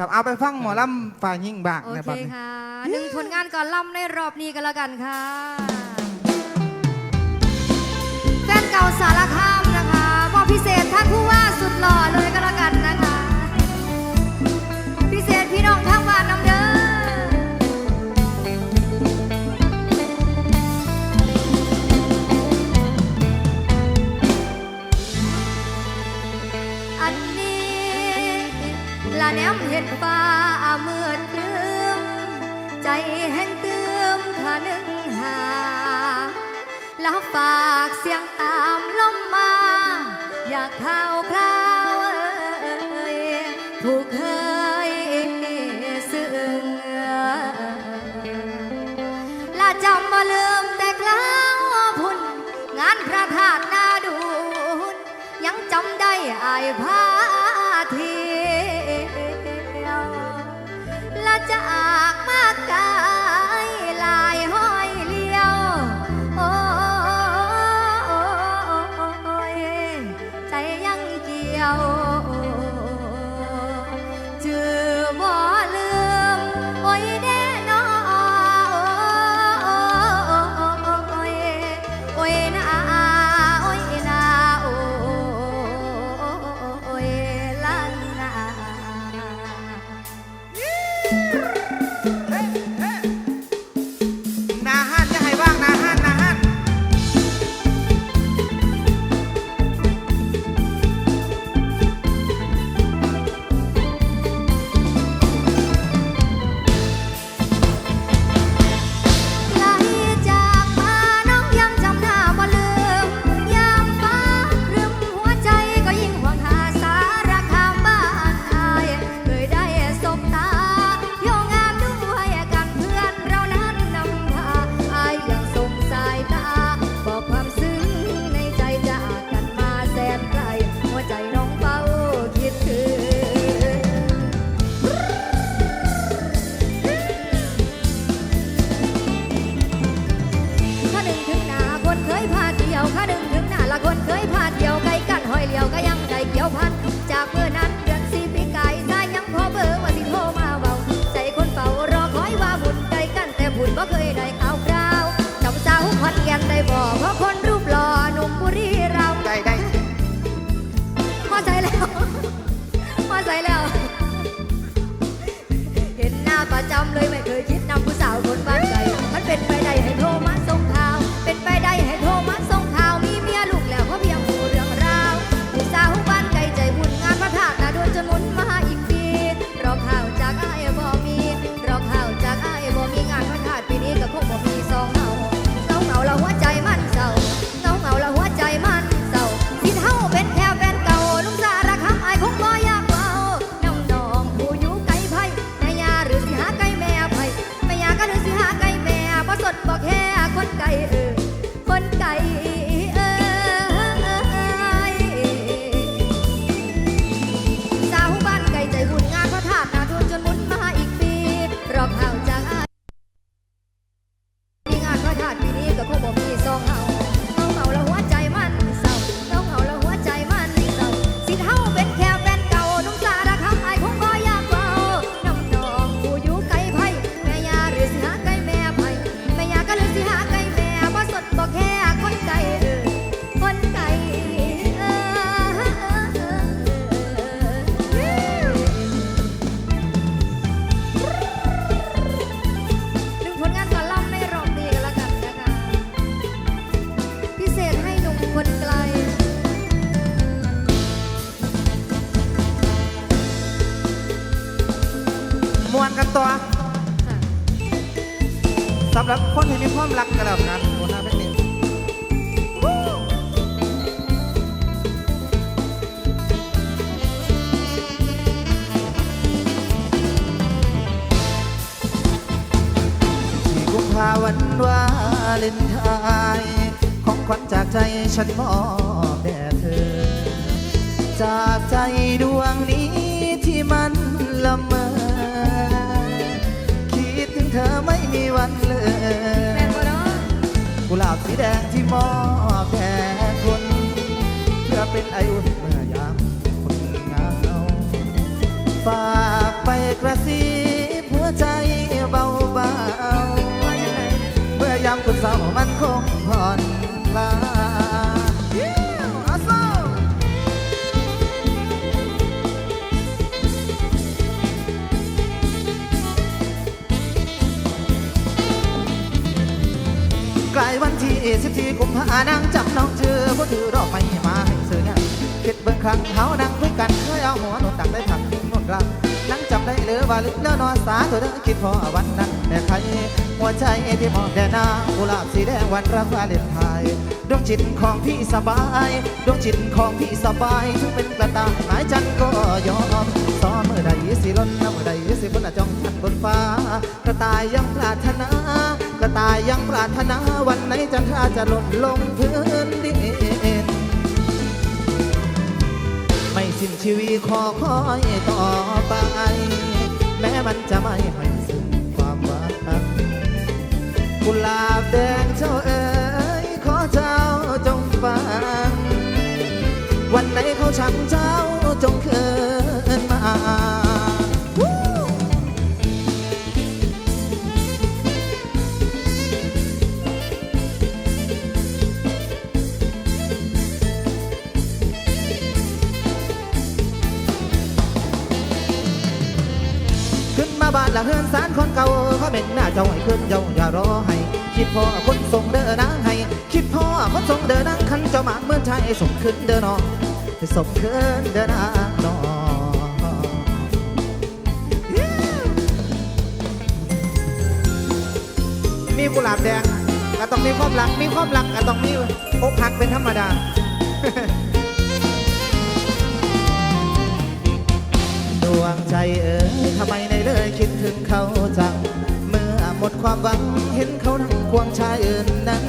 ครับเอาไปฟังหมอลำฝ่ายหญิงบางโนะเคบัดโอเคค่ะหนึ่งผลงานก่อนล่ำในรอบนี้กันแล้วกันค่ะแฟนเก่าสารคามนะคะว่พิเศษท่านผู้ว่าสุดหล่อเลยก็แล้ว แนมเห็นฟ้าเมื่เตืมใจแห่งเตืมขานึงหา แล้วฝากเสียงตามลมมา อยากเข้าคราวเอ่ยผูกเคยซึ่งและจำมาลืมแต่กล้าวพุ่น งานพระธาตุนาดู ยังจำได้อายพา รักก็แล้วกันหัวหน้าเป็นเด็กกุมภาวันวาเลนไทยของขวัญจากใจฉันมอบแด่เธอ จากใจดวงนี้ที่มันละเมอ คิดถึงเธอไม่มีวันเลย กุหลาบสีแดงที่มอบแทนคนเพื่อเป็นไออุ่นเมื่อยามคนงนเราฝากไปกระซิบ กุมภานังจับน้องเจอผู้ถือดอไม้มาให้เสือคิดเบิ่งครั้งเขานั่งคุยกันเคยเอาหัวโนนตักได้ถักโนนกลางนั่งจำได้หรือว่าลึกแล้วนอนสาตัวเด้อคิดพอวันนั้นแต่ใครหัวใจที่มองแด่หน้ากุหลาบสีแดงวันรักวาเลนไทน์ดวงจิตของพี่สบายดวงจิตของพี่สบายถึงเป็นกระต่ายหมายจันก็ยอมซ้อมเมื่อใดสิล้นน้ำเมื่อใดสิบนจ้องชัดบนฟ้ากระต่ายยังปรารถนา กระต่ายยังปรารถนาวันไหนจันทราจะหล่นลงพื้นดินไม่สิ้นชีวิตขอคอยต่อไป แม้มันจะไม่ให้สิ้นความหวังกุหลาบแดงเจ้าเอ๋ยขอเจ้าจงฟัง วันไหนเขาชังเจ้าจงคืน เจ้าให้ขึ้นเจ้าอย่ารอให้ คิดพ่อคนส่งเดินนางให้ คิดพ่อคนส่งเดินนางคันเจ้ามาเมื่อชายส่งขึ้นเดินนองส่งขึ้นเดินนางนองมีกุหลาบแดงก็ต้องมีความรัก มีความรักก็ต้องมีอกหักเป็นธรรมดา ดวงใจเอ๋ยทำไมในเลยคิดถึงเขาจัง หมดความหวังเห็นเขานั่งควงชายอื่นนั้น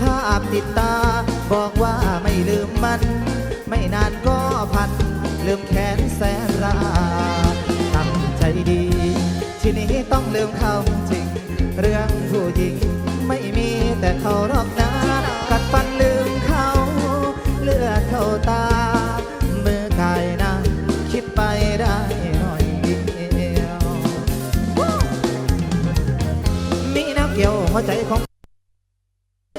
ภาพติดตาบอกว่าไม่ลืมมัน ไม่นานก็พัน ลืมแขนแสนราตั้งใจดี ทีนี้ต้องลืมเขาจริง เรื่องผู้หญิงไม่มีแต่เขารอกนะกัดฟันลืมเขา เลือดเข้าตา ใจของ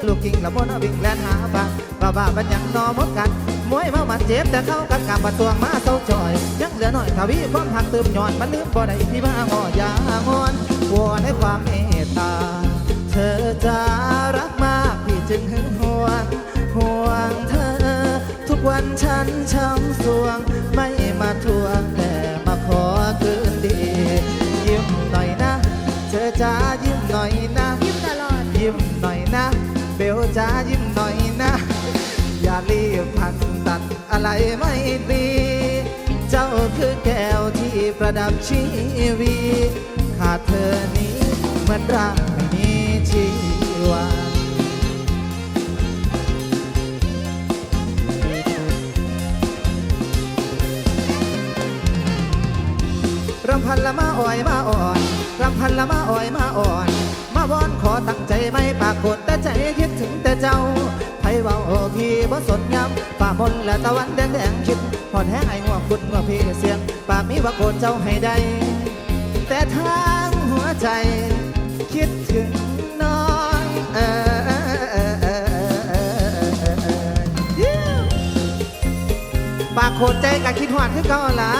ลูกกิ่งละบนวิ่งแลนหาบ้าบ้าบ้าบันยังนอมดกันมวยเมามันเจ็บแต่เข้ากันกำมาตวงมาเศร้าจอย ยังเหลือหน่อยทวีความหักเติมย้อนมันลืมบ่ได้พี่มางอยางอนวอนให้ความเมตตา เธอจะรักมากพี่จึงหึงห่วงห่วงเธอ ทุกวันฉันช้ำสวง ไม่มาทวงแต่มาขอคืนดี ยิ้มหน่อยนะ เธอจะยิ้มหน่อยนะ ยิ้มหน่อยนะ เบลจ้ายิ้มหน่อยนะ อย่ารีบพันตัดอะไรไม่ดี เจ้าคือแก้วที่ประดับชีวีขาดเธอนี้เหมือนร่างไม่มีชีวารำพันละมาอ่อยมาอ่อนรำพันละมาอ่อยมาอ่อน วอนขอตั้งใจไม่ปากฏแต่ใจคิดถึงแต่เจ้าไผเว่าโอพี่บ่สนยำฝ่ามนและตะวันแดงแดงคิดหอดแห้งไอ้หัวคุณหัวพี่เสียงปากมีว่าโกนเจ้าให้ได้ แต่ทางหัวใจคิดถึงน้องเออเออเออเออเออเออเออปากโคตรใจกับคิดหอดคือเก่าละ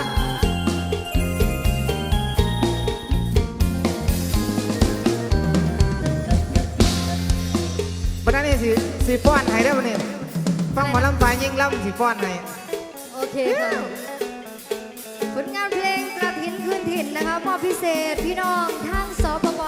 วันนั้นนี่สิสิฟ้อนให้ได้อวันนี้ฟังหมอลำฟ้ายยิงลำสิฟ้อนให้โอเคค่ะผลงานเพลงกระถินคืนถิ่นนะคะมอบพิเศษพี่น้องทั้งสปป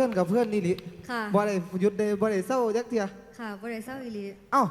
พื่อนกับเพื่อนนี่ลิค่ะ บ่ได้หยุดได้บ่ได้เศร้าจักเทียค่ะบริษัทอิลี เอ้า